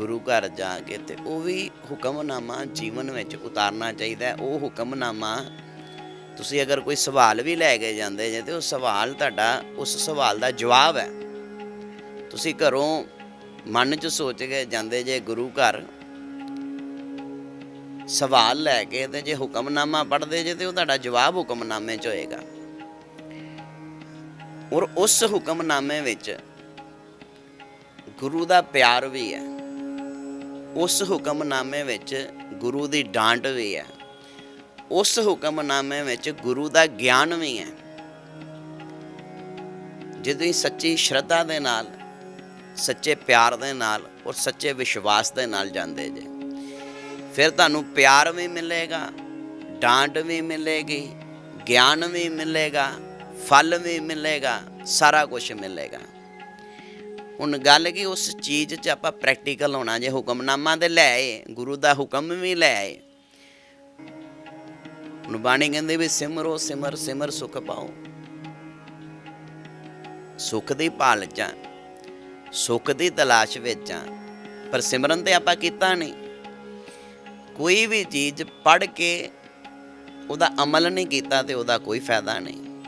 ਗੁਰੂ ਘਰ ਜਾ ਕੇ ਤੇ ਉਹ ਵੀ ਹੁਕਮਨਾਮਾ ਜੀਵਨ ਵਿੱਚ ਉਤਾਰਨਾ ਚਾਹੀਦਾ ਉਹ ਹੁਕਮਨਾਮਾ ਤੁਸੀਂ ਅਗਰ ਕੋਈ ਸਵਾਲ ਵੀ ਲੈ ਕੇ ਜਾਂਦੇ ਜੇ ਤੇ ਉਹ ਸਵਾਲ ਤੁਹਾਡਾ, ਉਸ ਸਵਾਲ ਦਾ ਜਵਾਬ ਹੈ। ਤੁਸੀਂ ਘਰੋਂ ਮਨ 'ਚ ਸੋਚ ਕੇ ਜਾਂਦੇ ਜੇ ਗੁਰੂ ਘਰ, ਸਵਾਲ ਲੈ ਕੇ ਤੇ ਜੇ ਹੁਕਮਨਾਮਾ ਪੜ੍ਹਦੇ ਜੇ ਤੇ ਉਹ ਤੁਹਾਡਾ ਜਵਾਬ ਹੁਕਮਨਾਮੇ 'ਚ ਹੋਏਗਾ। ਔਰ ਉਸ ਹੁਕਮਨਾਮੇ ਵਿੱਚ ਗੁਰੂ ਦਾ ਪਿਆਰ ਵੀ ਹੈ। ਉਸ ਹੁਕਮਨਾਮੇ ਵਿੱਚ ਗੁਰੂ ਦੀ ਡਾਂਟ ਵੀ ਹੈ। ਉਸ ਹੁਕਮਨਾਮੇ ਵਿੱਚ ਗੁਰੂ ਦਾ ਗਿਆਨ ਵੀ ਹੈ। ਜੇ ਤੁਸੀਂ ਸੱਚੀ ਸ਼ਰਧਾ ਦੇ ਨਾਲ, ਸੱਚੇ ਪਿਆਰ ਦੇ ਨਾਲ ਔਰ ਸੱਚੇ ਵਿਸ਼ਵਾਸ ਦੇ ਨਾਲ ਜਾਂਦੇ ਜੇ, ਫਿਰ ਤੁਹਾਨੂੰ ਪਿਆਰ ਵੀ ਮਿਲੇਗਾ, ਡਾਂਟ ਵੀ ਮਿਲੇਗੀ, ਗਿਆਨ ਵੀ ਮਿਲੇਗਾ, ਫਲ ਵੀ ਮਿਲੇਗਾ, ਸਾਰਾ ਕੁਝ ਮਿਲੇਗਾ। ਹੁਣ ਗੱਲ ਕੀ ਉਸ ਚੀਜ਼ 'ਚ ਆਪਾਂ ਪ੍ਰੈਕਟੀਕਲ ਹੋਣਾ ਜੇ ਹੁਕਮਨਾਮਾ ਤੇ ਲੈ ਆਏ ਗੁਰੂ ਦਾ ਹੁਕਮ ਵੀ ਲੈ ਆਏ। ਹੁਣ ਬਾਣੀ ਕਹਿੰਦੇ ਵੀ ਸਿਮਰੋ ਸਿਮਰ ਸਿਮਰ ਸੁਖ ਪਾਓ। ਸੁਖ ਦੀ ਭਾਲ 'ਚ ਆਂ, ਸੁਖ ਦੀ ਤਲਾਸ਼ ਵਿੱਚ ਆਂ, ਪਰ ਸਿਮਰਨ ਤੇ ਆਪਾਂ ਕੀਤਾ ਨਹੀਂ। ਕੋਈ ਵੀ ਚੀਜ਼ ਪੜ੍ਹ ਕੇ ਉਹਦਾ ਅਮਲ ਨਹੀਂ ਕੀਤਾ ਤੇ ਉਹਦਾ ਕੋਈ ਫਾਇਦਾ ਨਹੀਂ।